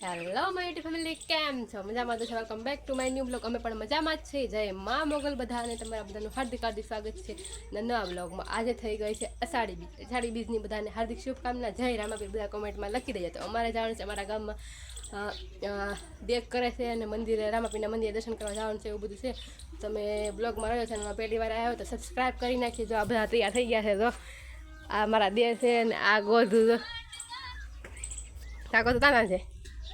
Hello my YouTube family કેમ છો? મજામાં તો welcome back to my new blog અમે પણ મજામાં જ છીએ. જય મા મોગલ બધા અને તમારા બધાનું હાર્દિક હાર્દિક સ્વાગત છે. નવા બ્લોગમાં આજે થઈ ગઈ છે અષાઢી બીજ. અષાઢી બીજની બધાને હાર્દિક શુભકામના. જય રામાપીર. બધા કોમેન્ટમાં લખી દઈએ તો અમારે જવાનું છે અમારા ગામમાં. દેખ કરે છે અને મંદિરે રામાપીના મંદિરે દર્શન કરવા જવાનું છે એવું બધું છે. તમે બ્લોગમાં રહ્યો છે અને પહેલી વાર આવ્યો તો સબસ્ક્રાઈબ કરી નાખી જો આ બધા તૈયાર થઈ ગયા છે તો આ મારા દેહ છે અને આ ગોધું તો કાકો તો તાના છે?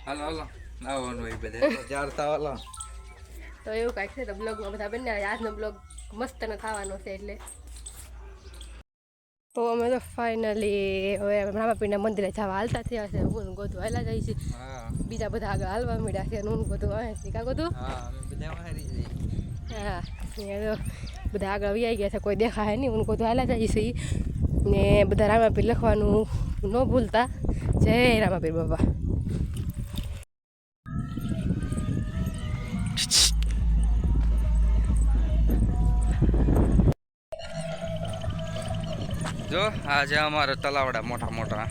હાલો હાલો. આવવાનું હોય બધે. જારતા હાલો. તો એવું કાંઈક છે તો બ્લોગમાં બધા બંને આજનો બ્લોગ મસ્ત ને થવાનો છે એટલે. તો અમે તો ફાઇનલી હવે રામાપીના મંદિરે જવા હાલતા થયા છે હું ગોધું હાલા જાય છે. બીજા બધા આગળ હાલવા મળ્યા છે અને હું ગોધું આવે છે. કાં ગોધું? હા અમે બધા મારી જઈએ. હા એ તો બધા આગળ આવી ગયા છે કોઈ દેખાય નહીં હું ગોધું હાલા જાય છે. ને બધા રામાપીર લખવાનું ન ભૂલતા. જય રામાપીર બાબા. જો આ છે અમારા તલાવડા મોટા મોટા.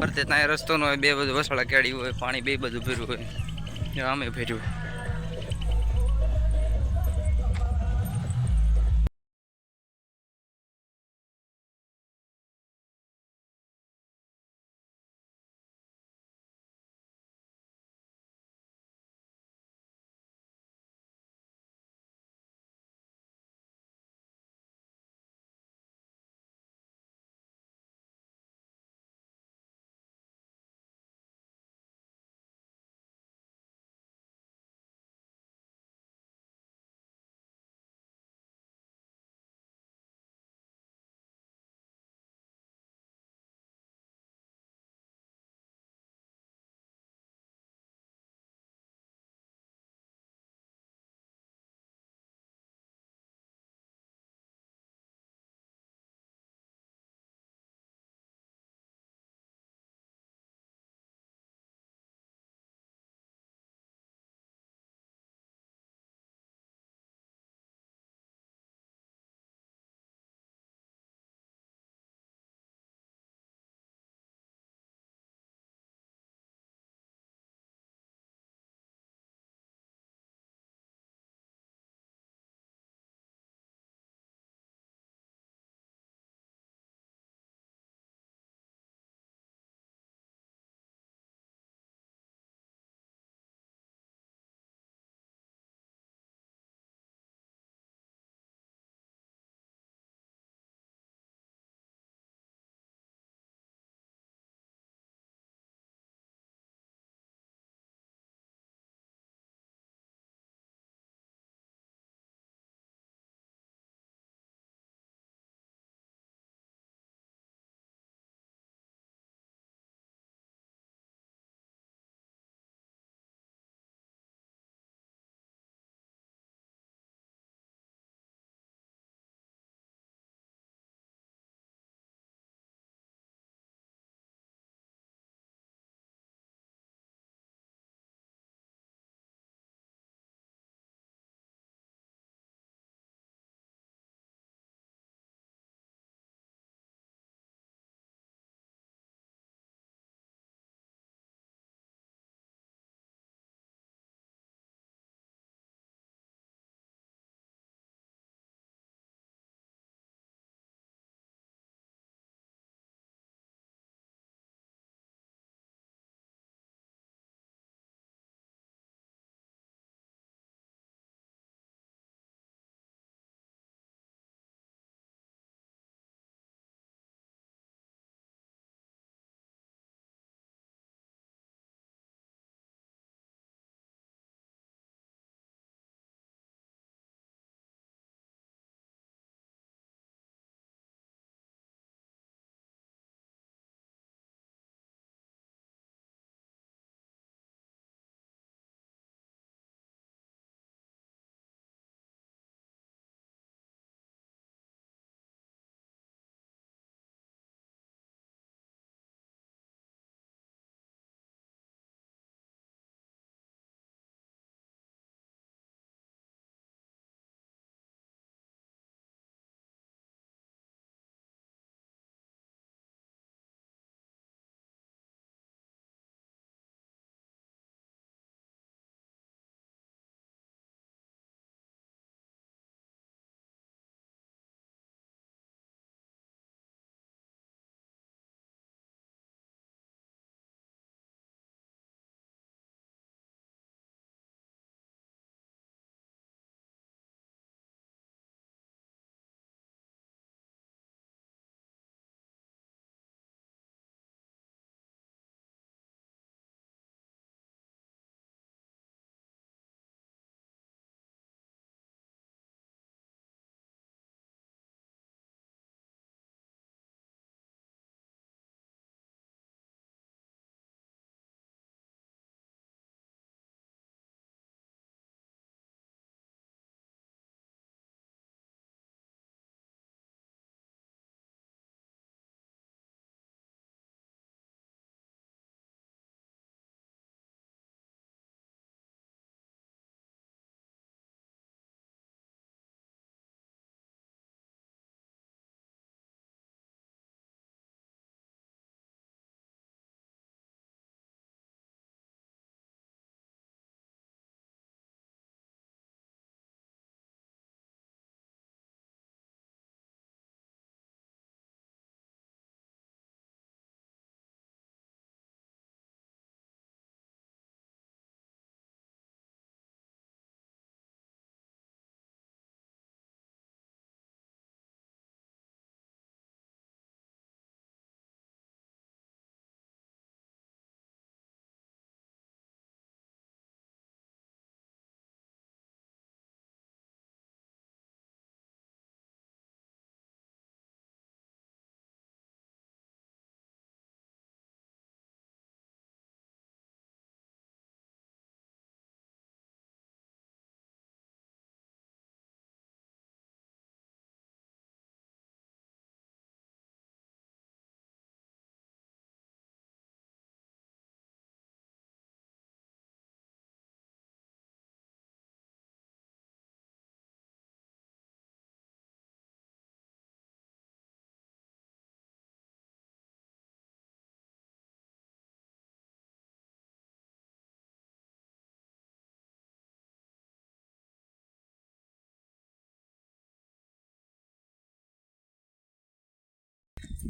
ફરતે ત્યાં રસ્તો નો હોય, બે બધું વસળા કેળી હોય, પાણી બે બધું ભર્યું હોય. અમે ભર્યું. હોય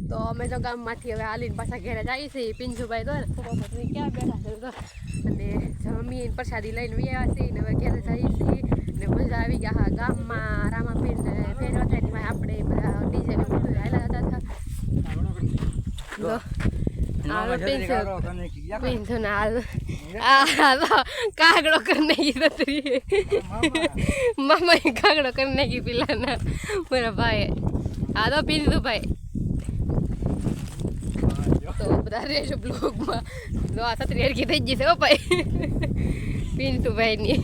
તો અમે તો ગામમાંથી હવે હાલીને પાછા ઘેરે જઈએ છીએ પિંજુભાઈ તમે ક્યાં બેઠા છે તો અને જમીન પ્રસાદી લઈને વ્યા છીએ ને હવે ઘેરે જઈએ છીએ. ને મજા આવી ગયા હા ગામમાં રામાપીર ને ફેર થાય આપણે બધા ડીજે ને બધું હતા હાલ આ કાગડો કરી નાખી તત્રી મામાએ કાગડો કરી નાખી પેલાના. મારા ભાઈ આ તો પિંજુ ભાઈ તો બધા રહેશે બ્લોગમાં તો આ સત્રી હરકી થઈ ગઈ છે, હો ભાઈ. પિન્ટુ ભાઈની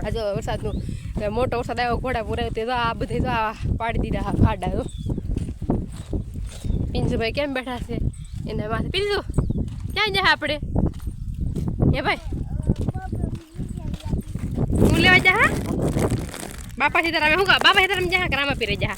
આ જો વરસાદનું મોટો વરસાદ આવ્યો ઘોડા પૂરા તે તો આ બધે તો આ પાડી દીધા ખાડા તો પિન્ટુભાઈ કેમ બેઠા છે? એના માથે પિન્ટુ, ક્યાં જાય આપણે? એ ભાઈ? હું લેવા જા બાપા સીતારામ હું બાપા સીતારામ જા કે રામા પીરે જા